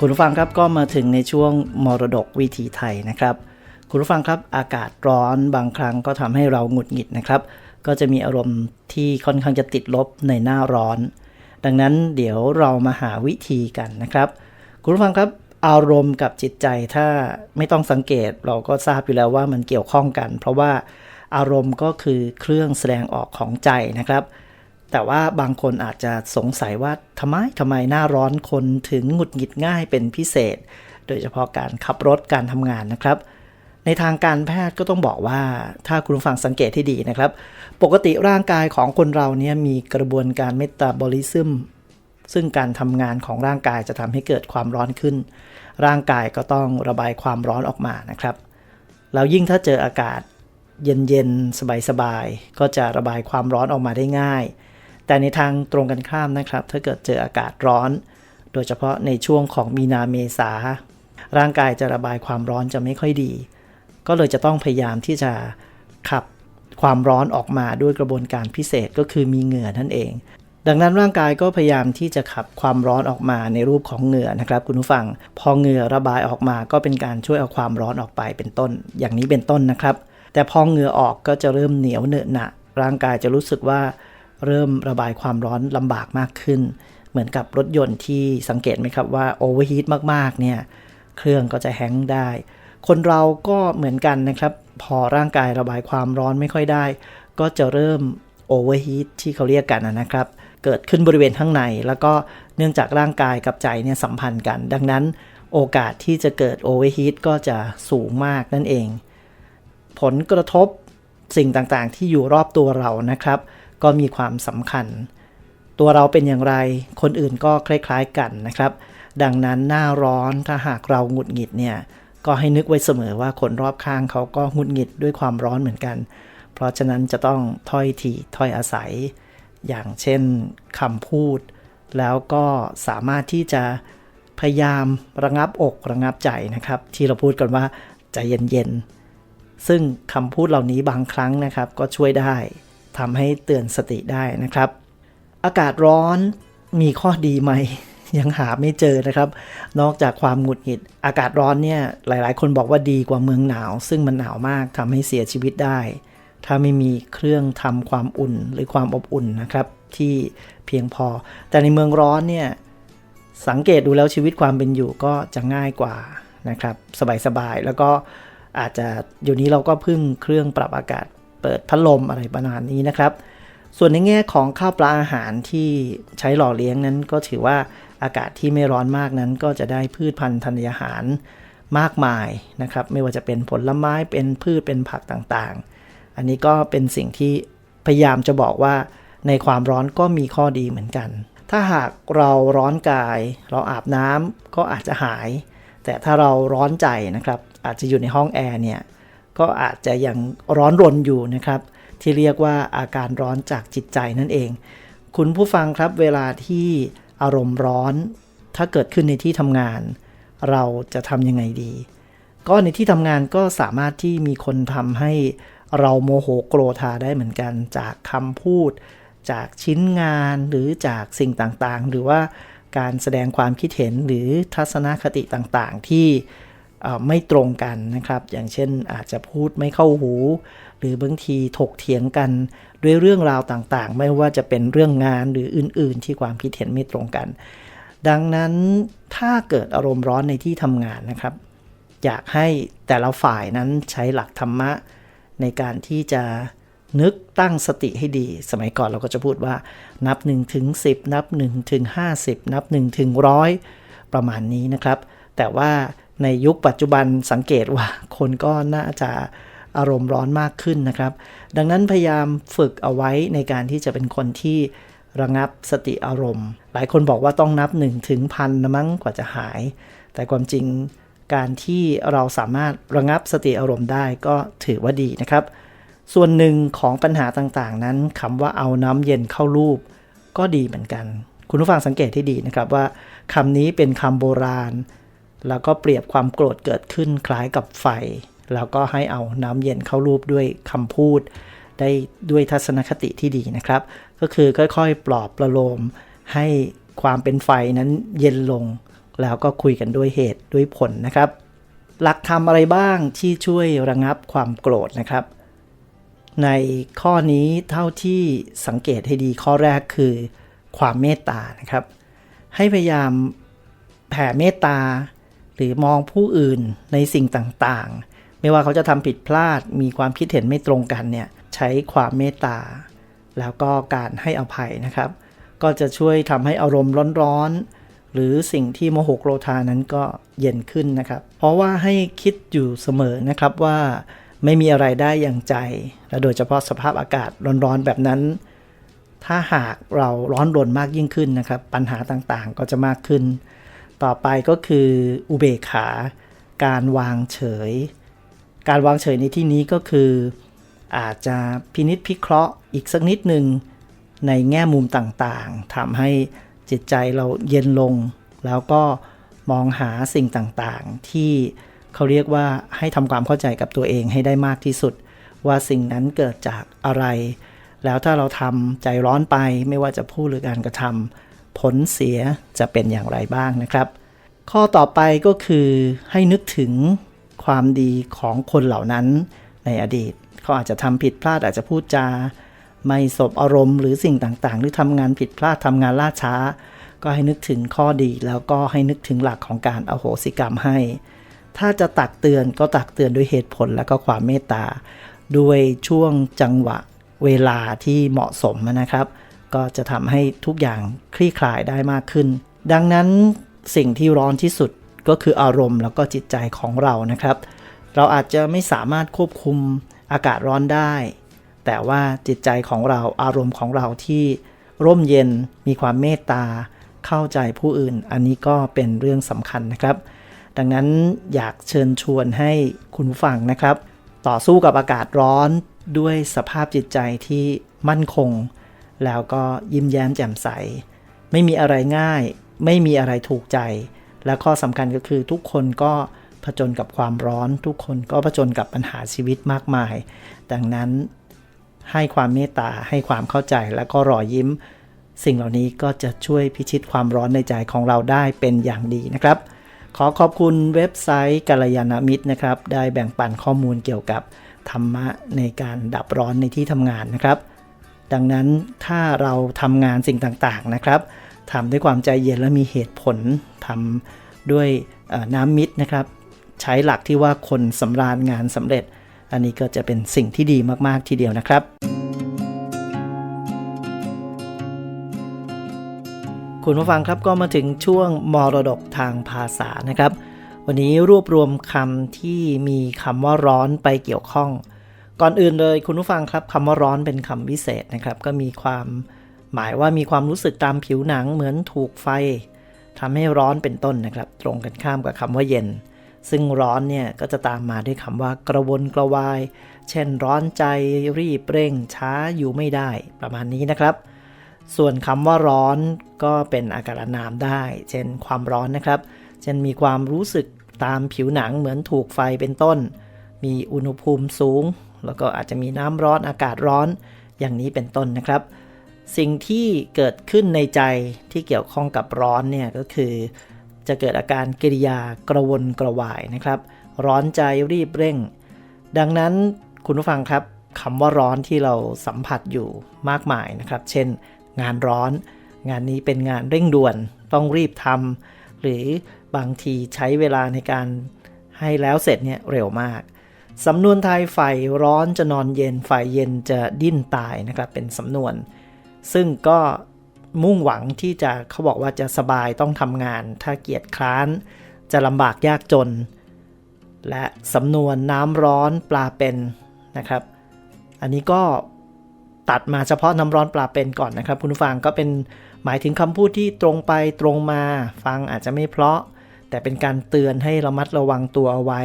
คุณผู้ฟังครับก็มาถึงในช่วงมรดกวิถีไทยนะครับ คุณผู้ฟังครับอากาศร้อนบางครั้งก็ทำให้เราหงุดหงิดนะครับ ก็จะมีอารมณ์ที่ค่อนข้างจะติดลบในหน้าร้อน ดังนั้นเดี๋ยวเรามาหาวิธีกันนะครับ คุณผู้ฟังครับอารมณ์กับจิตใจถ้าไม่ต้องสังเกตเราก็ทราบอยู่แล้วว่ามันเกี่ยวข้องกัน เพราะว่าอารมณ์ก็คือเครื่องแสดงออกของใจนะครับ แต่ว่าบางคนอาจจะสงสัยว่าทำไมทำไมหน้าร้อนคนถึงหงุดหงิดง่ายเป็นพิเศษ โดยเฉพาะการขับรถการทำงานนะครับ ในทางการแพทย์ก็ต้องบอกว่าถ้าคุณผู้ฟังสังเกตที่ดีนะครับ ปกติร่างกายของคนเราเนี่ยมีกระบวนการเมตาบอลิซึมซึ่งการทำงานของร่างกายจะทำให้เกิดความร้อนขึ้น ร่างกายก็ต้องระบายความร้อนออกมานะครับ แล้วยิ่งถ้าเจออากาศเย็นๆ สบายๆ ก็จะระบายความร้อนออกมาได้ง่าย แต่ในทางตรงกันข้ามนะครับ ถ้าเกิดเจออากาศร้อน โดยเฉพาะในช่วงของมีนาเมษา ร่างกายจะระบายความร้อนจะไม่ค่อยดี ก็เลยจะต้องพยายามที่จะขับความร้อนออกมาด้วยกระบวนการพิเศษก็คือมีเหงื่อนั่นเอง ดังนั้นร่างกายก็พยายามที่จะขับความร้อนออกมาในรูปของเหงื่อนะครับ คุณผู้ฟัง พอเหงื่อระบายออกมาก็เป็นการช่วยเอาความร้อนออกไปเป็นต้น อย่างนี้เป็นต้นนะครับ แต่พอเหงื่อออกก็จะเริ่มเหนียวเหนอะหนะร่างกายจะรู้สึกว่า เริ่มระบายความร้อนลำบากมากขึ้น เหมือนกับรถยนต์ที่สังเกตไหมครับว่าโอเวอร์ฮีทมากๆเนี่ยเครื่องก็จะแฮงก์ได้ คนเราก็เหมือนกันนะครับ พอร่างกายระบายความร้อนไม่ค่อยได้ ก็จะเริ่มโอเวอร์ฮีทที่เขาเรียกกันนะครับ เกิดขึ้นบริเวณข้างใน แล้วก็เนื่องจากร่างกายกับใจเนี่ยสัมพันธ์กัน ดังนั้นโอกาสที่จะเกิดโอเวอร์ฮีทก็จะสูงมากนั่นเอง ผลกระทบสิ่งต่างๆ ที่อยู่รอบตัวเรานะครับ ก็มีความสำคัญ ตัวเราเป็นอย่างไร คนอื่นก็คล้ายๆกันนะครับ ดังนั้นหน้าร้อนถ้าหากเราหงุดหงิดเนี่ยก็ให้นึกไว้เสมอว่าคนรอบข้างเขาก็หงุดหงิดด้วยความร้อนเหมือนกัน เพราะฉะนั้นจะต้องถ้อยทีถ้อยอาศัย อย่างเช่นคำพูด แล้วก็สามารถที่จะพยายามระงับอกระงับใจนะครับ ที่เราพูดกันว่าใจเย็นๆซึ่งคำพูดเหล่านี้บางครั้งนะครับก็ช่วยได้ ทำให้เตือนสติได้นะครับ อากาศร้อนมีข้อดีไหม ยังหาไม่เจอนะครับ นอกจากความหงุดหงิด อากาศร้อนเนี่ยหลาย ๆ คนบอกว่าดีกว่าเมืองหนาว ซึ่งมันหนาวมากทำให้เสียชีวิตได้ ถ้าไม่มีเครื่องทำความอุ่นหรือความอบอุ่นนะครับที่เพียงพอ แต่ในเมืองร้อนเนี่ยสังเกตดูแล้วชีวิตความเป็นอยู่ก็จะง่ายกว่านะครับ สบายๆแล้วก็อาจจะอยู่นี้เราก็พึ่งเครื่องปรับอากาศ เปิดพัดลมอะไรประมาณนี้นะครับ ส่วนในแง่ของข้าวปลาอาหารที่ใช้หล่อเลี้ยงนั้น ก็ถือว่าอากาศที่ไม่ร้อนมากนั้น ก็จะได้พืชพันธุ์ธัญญาหารมากมายนะครับ ไม่ว่าจะเป็นผลไม้เป็นพืชเป็นผักต่างๆ อันนี้ก็เป็นสิ่งที่พยายามจะบอกว่าในความร้อนก็มีข้อดีเหมือนกัน ถ้าหากเราร้อนกาย เราอาบน้ำก็อาจจะหาย แต่ถ้าเราร้อนใจนะครับ อาจจะอยู่ในห้องแอร์เนี่ย ก็อาจจะยังร้อนรนอยู่นะครับ ที่เรียกว่าอาการร้อนจากจิตใจนั่นเอง คุณผู้ฟังครับเวลาที่อารมณ์ร้อน ถ้าเกิดขึ้นในที่ทำงาน เราจะทำยังไงดี ก็ในที่ทำงานก็สามารถที่มีคนทำให้เราโมโหโกรธาได้เหมือนกันจากคำพูด จากชิ้นงานหรือจากสิ่งต่างๆ หรือว่าการแสดงความคิดเห็นหรือทัศนคติต่างๆ ที่ ไม่ตรงกันนะครับ อย่างเช่นอาจจะพูดไม่เข้าหู หรือบางทีถกเถียงกันด้วยเรื่องราวต่างๆ ไม่ว่าจะเป็นเรื่องงานหรืออื่น ๆ ที่ความคิดเห็นไม่ตรงกัน ดังนั้นถ้าเกิดอารมณ์ร้อนในที่ทำงานนะครับ อยากให้แต่ละฝ่ายนั้นใช้หลักธรรมะ ในการที่จะนึกตั้งสติให้ดี สมัยก่อนเราก็จะพูดว่า นับ1ถึง10 นับ1ถึง50 นับ1ถึง100ประมาณนี้นะครับ แต่ว่า ในยุคปัจจุบันสังเกตว่าคนก็น่าจะอารมณ์ร้อนมากขึ้นนะครับ ดังนั้นพยายามฝึกเอาไว้ในการที่จะเป็นคนที่ระงับสติอารมณ์ หลายคนบอกว่าต้องนับ1ถึงพันนะมั้งกว่าจะหาย แต่ความจริงการที่เราสามารถระงับสติอารมณ์ได้ก็ถือว่าดีนะครับ ส่วนหนึ่งของปัญหาต่างๆ นั้นคำว่าเอาน้ำเย็นเข้ารูป ก็ดีเหมือนกัน คุณผู้ฟังสังเกตที่ดีนะครับว่าคำนี้เป็นคำโบราณ แล้วก็เปรียบความโกรธเกิดขึ้นคล้ายกับไฟ แล้วก็ให้เอาน้ำเย็นเข้ารูปด้วยคำพูด ได้ด้วยทัศนคติที่ดีนะครับ ก็คือค่อยๆ ปลอบประโลม ให้ความเป็นไฟนั้นเย็นลง แล้วก็คุยกันด้วยเหตุด้วยผลนะครับ หลักธรรมอะไรบ้างที่ช่วยระงับความโกรธนะครับ ในข้อนี้เท่าที่สังเกตให้ดีข้อแรกคือ ความเมตตานะครับ ให้พยายามแผ่เมตตา หรือมองผู้อื่นในสิ่งต่างๆ ไม่ว่าเขาจะทำผิดพลาดมีความคิดเห็นไม่ตรงกันเนี่ยใช้ความเมตตา แล้วก็การให้อภัยนะครับ ก็จะช่วยทำให้อารมณ์ร้อนๆ หรือสิ่งที่โมโหโกรธานั้นก็เย็นขึ้นนะครับ เพราะว่าให้คิดอยู่เสมอนะครับว่าไม่มีอะไรได้อย่างใจ และโดยเฉพาะสภาพอากาศร้อนๆแบบนั้น ถ้าหากเราร้อนรนมากยิ่งขึ้นนะครับ ปัญหาต่างๆ ก็จะมากขึ้น ต่อไปก็คืออุเบกขา การวางเฉย การวางเฉยในที่นี้ก็คือ อาจจะพินิษพิเคราะห์อีกสักนิดหนึ่งในแง่มุมต่างๆทำให้จิตใจเราเย็นลง แล้วก็มองหาสิ่งต่างๆ ที่เขาเรียกว่าให้ทำความเข้าใจกับตัวเองให้ได้มากที่สุด ว่าสิ่งนั้นเกิดจากอะไร แล้วถ้าเราทำใจร้อนไปไม่ว่าจะพูดหรือการกระทำ ผลเสียจะเป็นอย่างไรบ้างนะครับ ข้อต่อไปก็คือให้นึกถึงความดีของคนเหล่านั้นในอดีตเขาอาจจะทำผิดพลาดอาจจะพูดจา ไม่สบอารมณ์หรือสิ่งต่างๆ หรือทำงานผิดพลาดทำงานล่าช้า ก็ให้นึกถึงข้อดีแล้วก็ให้นึกถึงหลักของการอโหสิกรรมให้ ถ้าจะตักเตือนก็ตักเตือนด้วยเหตุผลและก็ความเมตตาด้วยช่วงจังหวะเวลาที่เหมาะสมนะครับ ก็จะทำให้ทุกอย่างคลี่คลายได้มากขึ้น ดังนั้นสิ่งที่ร้อนที่สุดก็คืออารมณ์แล้วก็จิตใจของเรานะครับ เราอาจจะไม่สามารถควบคุมอากาศร้อนได้ แต่ว่าจิตใจของเราอารมณ์ของเราที่ร่มเย็นมีความเมตตาเข้าใจผู้อื่น อันนี้ก็เป็นเรื่องสำคัญนะครับ ดังนั้นอยากเชิญชวนให้คุณฟังนะครับ ต่อสู้กับอากาศร้อนด้วยสภาพจิตใจที่มั่นคง แล้วก็ยิ้มแย้มแจ่มใส ไม่มีอะไรง่าย ไม่มีอะไรถูกใจ และข้อสำคัญก็คือทุกคนก็ผจญกับความร้อน ทุกคนก็ผจญกับปัญหาชีวิตมากมาย ดังนั้นให้ความเมตตาให้ความเข้าใจและก็รอยยิ้ม สิ่งเหล่านี้ก็จะช่วยพิชิตความร้อนในใจของเราได้เป็นอย่างดีนะครับ ขอขอบคุณเว็บไซต์กัลยาณมิตรนะครับ ได้แบ่งปันข้อมูลเกี่ยวกับธรรมะในการดับร้อนในที่ทำงานนะครับ ดังนั้นถ้าเราทำงานสิ่งต่างๆนะครับทำด้วยความใจเย็นและมีเหตุผลทำด้วยน้ำมิตรนะครับ ใช้หลักที่ว่าคนสำราญงานสำเร็จ อันนี้ก็จะเป็นสิ่งที่ดีมากๆทีเดียวนะครับ คุณผู้ฟังครับก็มาถึงช่วงมรดกทางภาษานะครับ วันนี้รวบรวมคำที่มีคำว่าร้อนไปเกี่ยวข้อง ก่อนอื่นเลยคุณผู้ฟังครับคำว่าร้อนเป็นคำวิเศษนะครับ ก็มีความหมายว่ามีความรู้สึกตามผิวหนังเหมือนถูกไฟทำให้ร้อนเป็นต้นนะครับ ตรงกันข้ามกับคำว่าเย็น ซึ่งร้อนเนี่ยก็จะตามมาด้วยคำว่ากระวนกระวาย เช่นร้อนใจรีบเร่งช้าอยู่ไม่ได้ประมาณนี้นะครับ ส่วนคำว่าร้อนก็เป็นอาการนามได้ เช่นความร้อนนะครับ เช่นมีความรู้สึกตามผิวหนังเหมือนถูกไฟเป็นต้น มีอุณหภูมิสูง แล้วก็อาจจะมีน้ำร้อนอากาศร้อนอย่างนี้เป็นต้นนะครับ สิ่งที่เกิดขึ้นในใจที่เกี่ยวข้องกับร้อนเนี่ยก็คือ จะเกิดอาการกิริยากระวนกระวายนะครับ ร้อนใจรีบเร่ง ดังนั้นคุณผู้ฟังครับคำว่าร้อนที่เราสัมผัสอยู่มากมายนะครับ เช่น งานร้อน งานนี้เป็นงานเร่งด่วนต้องรีบทำหรือบางทีใช้เวลาในการให้แล้วเสร็จเนี่ยเร็วมาก สำนวนไทยไฟร้อนจะนอนเย็นไฟเย็นจะดิ้นตายนะครับเป็นสำนวน ซึ่งก็มุ่งหวังที่จะเขาบอกว่าจะสบายต้องทำงาน ถ้าเกียจคร้าน จะลำบากยากจน และสำนวนน้ำร้อนปลาเป็นนะครับ อันนี้ก็ตัดมาเฉพาะน้ำร้อนปลาเป็นก่อนนะครับ คุณฟังก็เป็นหมายถึงคำพูดที่ตรงไปตรงมา ฟังอาจจะไม่เพราะ แต่เป็นการเตือนให้ระมัดระวังตัวเอาไว้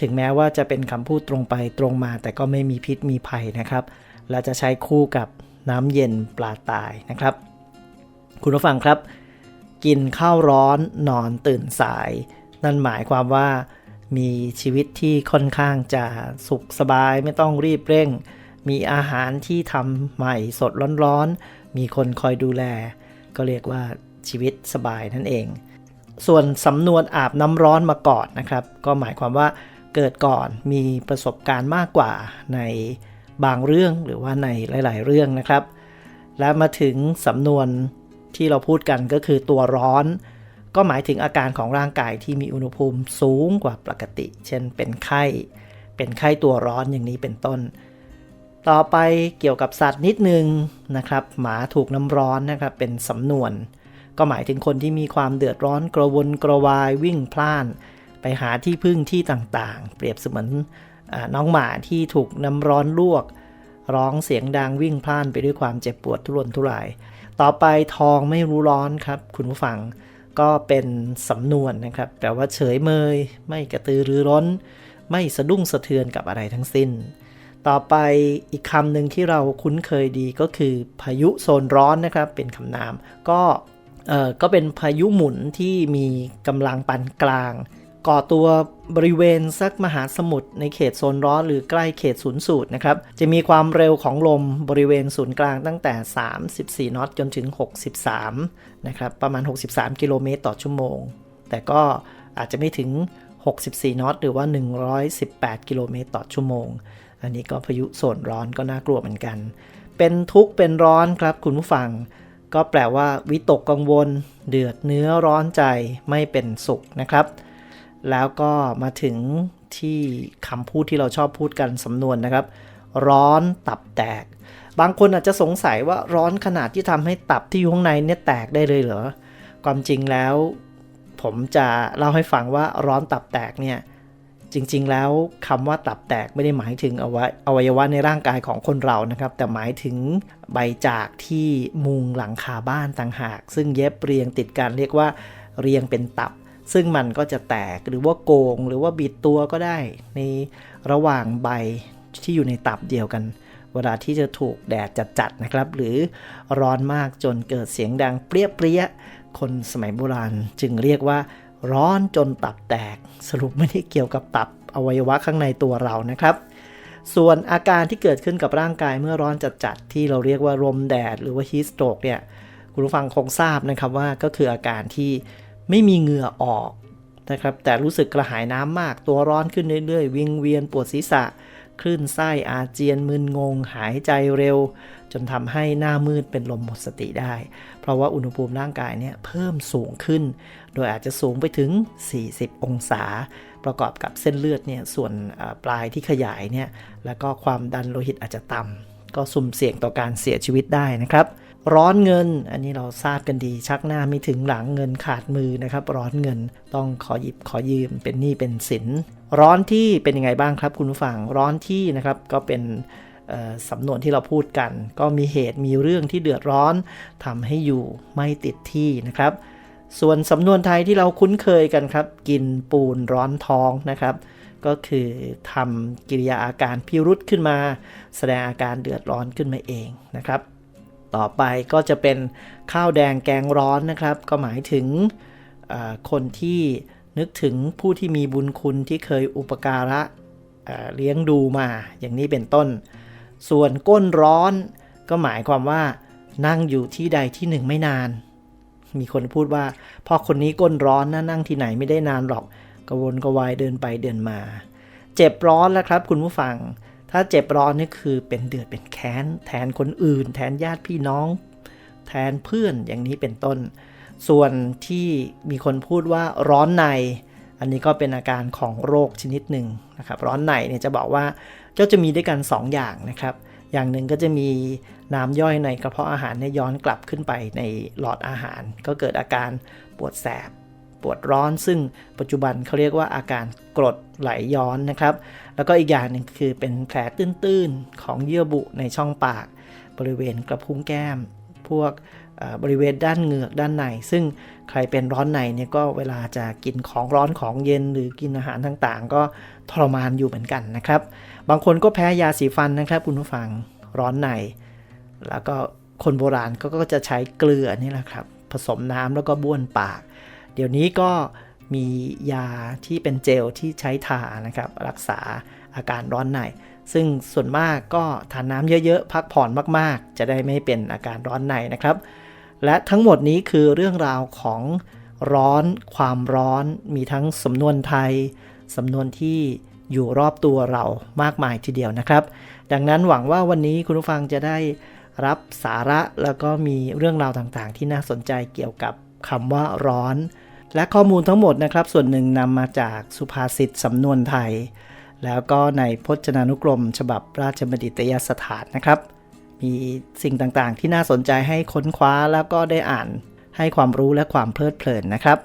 ถึงแม้ว่าจะเป็นคำพูดตรงไปตรงมา แต่ก็ไม่มีพิษมีภัยนะครับ และจะใช้คู่กับน้ำเย็นปลาตายนะครับ คุณผู้ฟังครับ กินข้าวร้อนนอนตื่นสาย นั่นหมายความว่ามีชีวิตที่ค่อนข้างจะสุขสบายไม่ต้องรีบเร่ง มีอาหารที่ทำใหม่สดร้อนๆ มีคนคอยดูแล ก็เรียกว่าชีวิตสบายนั่นเอง ส่วนสำนวนอาบน้ำร้อนมาก่อนนะครับ ก็หมายความว่า เกิดก่อนมีประสบการณ์มากกว่าในบางเรื่องหรือว่าในหลาย ๆ เรื่องนะครับ และมาถึงสำนวนที่เราพูดกันก็คือตัวร้อน ก็หมายถึงอาการของร่างกายที่มีอุณหภูมิสูงกว่าปกติ เช่นเป็นไข้ เป็นไข้ตัวร้อนอย่างนี้เป็นต้น ต่อไปเกี่ยวกับสัตว์นิดนึงนะครับ หมาถูกน้ำร้อนนะครับเป็นสำนวน ก็หมายถึงคนที่มีความเดือดร้อนกระวนกระวายวิ่งพล่าน ไปหาที่พึ่งที่ต่างๆ เปรียบเสมือนน้องหมาที่ถูกน้ำร้อนลวก ร้องเสียงดังวิ่งพล่านไปด้วยความเจ็บปวดทุรนทุราย ต่อไปทองไม่รู้ร้อนครับ คุณผู้ฟังก็เป็นสำนวนนะครับแปลว่าเฉยเมย ไม่กระตือรือร้น ไม่สะดุ้งสะเทือนกับอะไรทั้งสิ้น ต่อไปอีกคำหนึ่งที่เราคุ้นเคยดีก็คือพายุโซนร้อนนะครับ เป็นคำนาม ก็เออก็เป็นพายุหมุนที่มีกำลังปานกลาง ก่อตัวบริเวณสักมหาสมุทรในเขตโซนร้อนหรือใกล้เขตศูนย์สูตรนะครับ จะมีความเร็วของลมบริเวณศูนย์กลางตั้งแต่ 34 นอตจนถึง 63 นะครับ ประมาณ 63 กิโลเมตรต่อชั่วโมง แต่ก็อาจจะไม่ถึง 64 นอตหรือว่า 118 กิโลเมตรต่อชั่วโมง อันนี้ก็พายุโซนร้อนก็น่ากลัวเหมือนกัน เป็นทุกข์เป็นร้อนครับคุณผู้ฟัง ก็แปลว่าวิตกกังวล เดือดเนื้อร้อนใจไม่เป็นสุขนะครับ แล้วก็มาถึงที่คำพูดที่เราชอบพูดกันสำนวนนะครับ ร้อนตับแตก บางคนอาจจะสงสัยว่าร้อนขนาดที่ทำให้ตับที่อยู่ข้างในเนี่ยแตกได้เลยเหรอ ความจริงแล้ว ผมจะเล่าให้ฟังว่าร้อนตับแตกเนี่ยจริงๆ แล้วคำว่าตับแตกไม่ได้หมายถึงอวัยอวัยวะในร่างกายของคนเรานะครับ แต่หมายถึงใบจากที่มุงหลังคาบ้านต่างหาก ซึ่งเย็บเรียงติดกันเรียกว่าเรียงเป็นตับ ซึ่งมันก็จะแตกหรือว่าโกง หรือว่าบิดตัวก็ได้ ในระหว่างใบที่อยู่ในตับเดียวกัน เวลาที่จะถูกแดดจัดๆนะครับ หรือร้อนมากจนเกิดเสียงดังเปรี้ยเปรี้ยคนสมัยโบราณจึงเรียกว่าร้อนจนตับแตก สรุปไม่ได้เกี่ยวกับตับอวัยวะข้างในตัวเรานะครับ ส่วนอาการที่เกิดขึ้นกับร่างกายเมื่อร้อนจัดๆที่เราเรียกว่าลมแดดหรือว่าฮีสโตรกเนี่ยคุณผู้ฟังคงทราบนะครับว่าก็คืออาการที่ ไม่มีเหงื่อออกนะครับแต่รู้สึกกระหายน้ำมากตัวร้อนขึ้นเรื่อยๆ วิงเวียนปวดศีรษะ คลื่นไส้อาเจียนมึนงง หายใจเร็ว จนทำให้หน้ามืดเป็นลมหมดสติได้ เพราะว่าอุณหภูมิร่างกายเนี่ยเพิ่มสูงขึ้น โดยอาจจะสูงไปถึง 40 องศา ประกอบกับเส้นเลือดเนี่ยส่วนปลายที่ขยายเนี่ยแล้วก็ความดันโลหิตอาจจะต่ำก็สุ่มเสี่ยงต่อการเสียชีวิตได้นะครับ ร้อนเงิน อันนี้เราทราบกันดี ชักหน้าไม่ถึงหลังเงินขาดมือนะครับ ร้อนเงินต้องขอหยิบขอยืมเป็นหนี้เป็นสิน ร้อนที่เป็นยังไงบ้างครับคุณผู้ฟังร้อนที่นะครับก็เป็นสำนวนที่เราพูดกัน ก็มีเหตุมีเรื่องที่เดือดร้อนทำให้อยู่ไม่ติดที่นะครับ ส่วนสำนวนไทยที่เราคุ้นเคยกันครับ กินปูนร้อนท้องนะครับ ก็คือทำกิริยาอาการพิรุษขึ้นมา แสดงอาการเดือดร้อนขึ้นมาเองนะครับ ต่อไปก็จะเป็นข้าวแดงแกงร้อนนะครับ ก็หมายถึงคนที่นึกถึงผู้ที่มีบุญคุณที่เคยอุปการะเลี้ยงดูมาอย่างนี้เป็นต้น ส่วนก้นร้อน ก็หมายความว่านั่งอยู่ที่ใดที่หนึ่งไม่นาน มีคนพูดว่าพ่อคนนี้ก้นร้อนนะนั่งที่ไหนไม่ได้นานหรอกกระวนกระวายเดินไปเดินมา เจ็บร้อนแล้วครับคุณผู้ฟัง ถ้าเจ็บร้อนนี่คือเป็นเดือดเป็นแค้น แทนคนอื่น แทนญาติพี่น้อง แทนเพื่อนอย่างนี้เป็นต้น ส่วนที่มีคนพูดว่าร้อนใน อันนี้ก็เป็นอาการของโรคชนิดหนึ่งนะครับ ร้อนในเนี่ยจะบอกว่าก็จะมีด้วยกัน 2ออย่างนะครับ อย่างหนึ่งก็จะมีน้ำย่อยในกระเพาะอาหารเนี่ยย้อนกลับขึ้นไปในหลอดอาหาร ก็เกิดอาการปวดแสบ ปวดร้อน ซึ่งปัจจุบันเขาเรียกว่าอาการกรดไหลย้อนนะครับ แล้วก็อีกอย่างหนึ่งคือเป็นแผลตื้นๆ ของเยื่อบุในช่องปาก บริเวณกระพุ้งแก้ม พวกบริเวณด้านเหงือกด้านใน ซึ่งใครเป็นร้อนในเนี่ยก็เวลาจะกินของร้อนของเย็นหรือกินอาหารต่างๆ ก็ทรมานอยู่เหมือนกันนะครับ บางคนก็แพ้ยาสีฟันนะครับคุณผู้ฟังร้อนใน แล้วก็คนโบราณก็จะใช้เกลือนี่แหละครับ ผสมน้ำแล้วก็บ้วนปาก เดี๋ยวนี้ก็มียาที่เป็นเจลที่ใช้ทานะครับ รักษาอาการร้อนใน ซึ่งส่วนมากก็ทานน้ำเยอะๆ พักผ่อนมากๆ จะได้ไม่เป็นอาการร้อนในนะครับ และทั้งหมดนี้คือเรื่องราวของร้อนความร้อน มีทั้งสำนวนไทยสำนวนที่อยู่รอบตัวเรามากมายทีเดียวนะครับ ดังนั้นหวังว่าวันนี้คุณผู้ฟังจะได้รับสาระแล้วก็มีเรื่องราวต่างๆ ที่น่าสนใจเกี่ยวกับคำว่าร้อน และข้อมูลทั้งหมดนะครับ ส่วนหนึ่งนำมาจากสุภาษิตสำนวนไทย แล้วก็ในพจนานุกรม ฉบับราชบัณฑิตยสถานนะครับ มีสิ่งต่างๆ ที่น่าสนใจให้ค้นคว้าแล้วก็ได้อ่านให้ความรู้และความเพลิดเพลินนะครับ